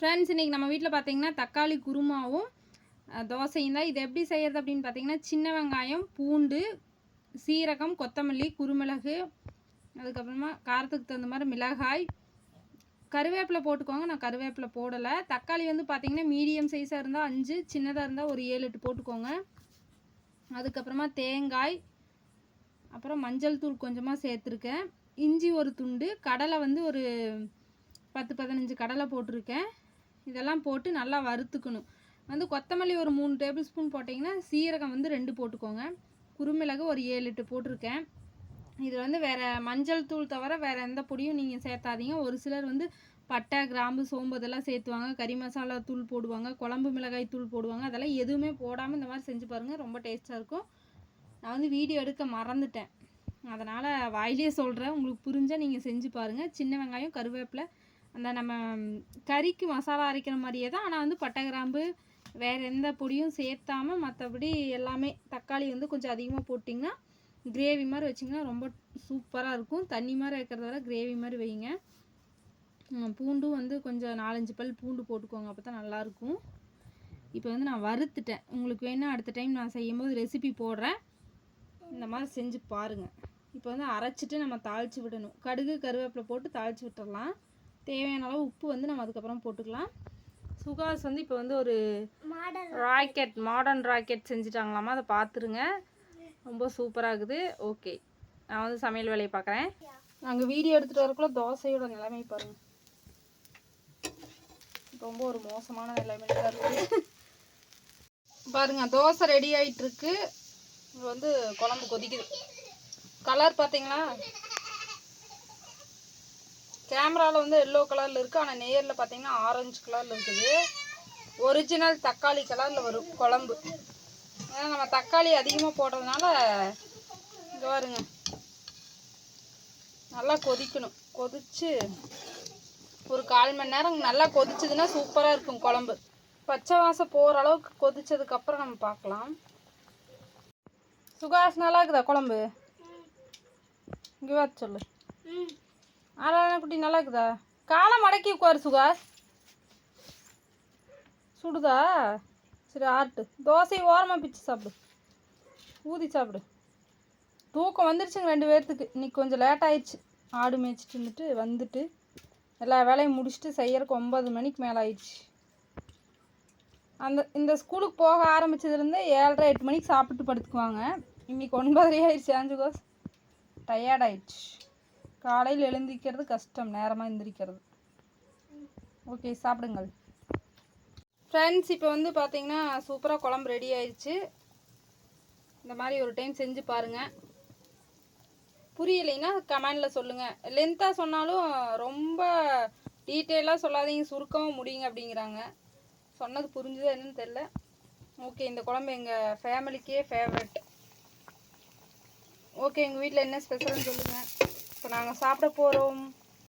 Friends இன்றைக்கி நம்ம வீட்டில் பார்த்தீங்கன்னா தக்காளி குருமாவும் தோசையும் தான். இது எப்படி செய்கிறது அப்படின்னு பார்த்தீங்கன்னா சின்ன வெங்காயம் பூண்டு சீரகம் கொத்தமல்லி குருமிளகு அதுக்கப்புறமா காரத்துக்கு தகுந்த மாதிரி மிளகாய். கருவேப்பிலை போட்டுக்கோங்க. நான் கருவேப்பிலை போடலை. தக்காளி வந்து பார்த்திங்கன்னா மீடியம் சைஸாக இருந்தால் அஞ்சு சின்னதாக இருந்தால் ஒரு ஏழு எட்டு போட்டுக்கோங்க. அதுக்கப்புறமா தேங்காய் அப்புறம் மஞ்சள் தூள் கொஞ்சமாக சேர்த்துருக்கேன். இஞ்சி ஒரு துண்டு கடலை வந்து ஒரு பத்து பதினஞ்சு கடலை போட்டிருக்கேன். இதெல்லாம் போட்டு நல்லா வறுத்துக்கணும். வந்து கொத்தமல்லி ஒரு மூணு டேபிள் ஸ்பூன் போட்டிங்கன்னா சீரகம் வந்து ரெண்டு போட்டுக்கோங்க. குருமிளகு ஒரு ஏழு எட்டு போட்டிருக்கேன். இது வந்து வேறு மஞ்சள் தூள் தவிர வேறு எந்த பொடியும் நீங்கள் சேர்த்தாதீங்க. ஒரு சிலர் வந்து பட்டை கிராம்பு சோம்பு இதெல்லாம் சேர்த்துவாங்க. கறி மசாலா தூள் போடுவாங்க குழம்பு மிளகாய் தூள் போடுவாங்க. அதெல்லாம் எதுவுமே போடாமல் இந்த மாதிரி செஞ்சு பாருங்கள் ரொம்ப டேஸ்ட்டாக இருக்கும். நான் வந்து வீடியோ எடுக்க மறந்துட்டேன். அதனால் வாயிலே சொல்கிறேன் உங்களுக்கு புரிஞ்சால் நீங்கள் செஞ்சு பாருங்கள் சின்ன வெங்காயம் கருவேப்பிலை அந்த நம்ம கறிக்கு மசாலா அரைக்கிற மாதிரியே தான். ஆனால் வந்து பட்டை கிராம்பு வேறு எந்த பொடியும் சேர்த்தாம மற்றபடி எல்லாமே தக்காளி வந்து கொஞ்சம் அதிகமாக போட்டிங்கன்னா கிரேவி மாதிரி வச்சிங்கன்னா ரொம்ப சூப்பராக இருக்கும். தண்ணி மாதிரி வைக்கிறத விட கிரேவி மாதிரி வைங்க. பூண்டும் வந்து கொஞ்சம் நாலஞ்சு பல் பூண்டு போட்டுக்கோங்க அப்போ தான் நல்லாயிருக்கும் இப்போ வந்து நான் வறுத்துட்டேன். உங்களுக்கு வேணால் அடுத்த டைம் நான் செய்யும்போது ரெசிபி போடுறேன். இந்த மாதிரி செஞ்சு பாருங்கள் இப்போ வந்து அரைச்சிட்டு நம்ம தாளித்து விடணும். கடுகு கருவேப்பிலை போட்டு தாளித்து விட்டுடலாம் தேவையான அளவு உப்பு வந்து நம்ம அதுக்கப்புறம் போட்டுக்கலாம். சுகாஸ் வந்து இப்போ வந்து ஒரு ராக்கெட் மாடர்ன் ராக்கெட் செஞ்சுட்டாங்களாமா? அதை பார்த்துருங்க. ரொம்ப சூப்பராக இருக்குது. ஓகே நான் வந்து சமையல் வேலையை பார்க்குறேன். நாங்கள் வீடியோ எடுத்துகிட்டு வரக்குள்ள தோசையோட நிலைமை பாருங்க. ரொம்ப ஒரு மோசமான நிலைமையில தான் இருக்குது பாருங்க தோசை ரெடி இப்போ வந்து குழம்பு கொதிக்குது. கலர் பார்த்தீங்களா? கேமராவில் வந்து எல்லோ கலரில் இருக்குது ஆனால் நேரில் பார்த்தீங்கன்னா ஆரஞ்சு கலரில் இருக்குது. ஒரிஜினல் தக்காளி கலரில் வரும் குழம்பு. ஏன்னா நம்ம தக்காளி அதிகமாக போடுறதுனால இங்கே பாருங்க. நல்லா கொதிக்கணும். கொதித்து ஒரு கால் மணி நேரம் நல்லா கொதிச்சதுன்னா சூப்பராக இருக்கும் குழம்பு. பச்சை வாசம் போகிற அளவுக்கு கொதிச்சதுக்கப்புறம் நம்ம பார்க்கலாம். சுகாஸ் நல்லா இருக்குதா குழம்பு? இங்கே வா சொல்லு. ஆறான குட்டி நல்லா இருக்குதா காலை மடக்கி உட்காரு சுகா சுடுதா? சரி ஆர்ட்டு தோசையை ஓரமாக பிச்சு சாப்பிடு. ஊதி சாப்பிடு. தூக்கம் வந்துருச்சுங்க ரெண்டு பேர்த்துக்கு. இன்னைக்கு கொஞ்சம் லேட் ஆயிடுச்சு. ஆடு மேய்ச்சிட்டு இருந்துட்டு வந்துட்டு எல்லா வேலையும் முடிச்சுட்டு செய்யறதுக்கு ஒம்பது மணிக்கு மேலே ஆயிடுச்சு. அந்த இந்த ஸ்கூலுக்கு போக ஆரம்பிச்சதுலேருந்து ஏழரை எட்டு மணிக்கு சாப்பிட்டு படுத்துக்குவாங்க. இன்னைக்கு ஒன்பதரை ஆயிடுச்சு ஆஞ்சுகோஸ் டயர்ட் ஆயிடுச்சு. காலையில் எழுந்திரிக்கிறது கஷ்டம் நேரமாக எந்திரிக்கிறது. ஓகே சாப்பிடுங்கள். ஃப்ரெண்ட்ஸ் இப்போ வந்து பார்த்திங்கன்னா சூப்பராக குழம்பு ரெடி ஆயிடுச்சு. இந்த மாதிரி ஒரு டைம் செஞ்சு பாருங்கள் புரியலைன்னா கமெண்டில் சொல்லுங்கள் லென்த்தாக சொன்னாலும் ரொம்ப டீட்டெயிலாக சொல்லாதீங்க சுருக்கமாக முடியுங்க அப்படிங்கிறாங்க. சொன்னது புரிஞ்சுதா என்னன்னு தெரில ஓகே இந்த குழம்பு எங்கள் ஃபேமிலிக்கே ஃபேவரட் ஓகே எங்கள் வீட்டில் என்ன ஸ்பெஷல்னு சொல்லுங்கள் நாங்கள் சாப்பிட போகிறோம்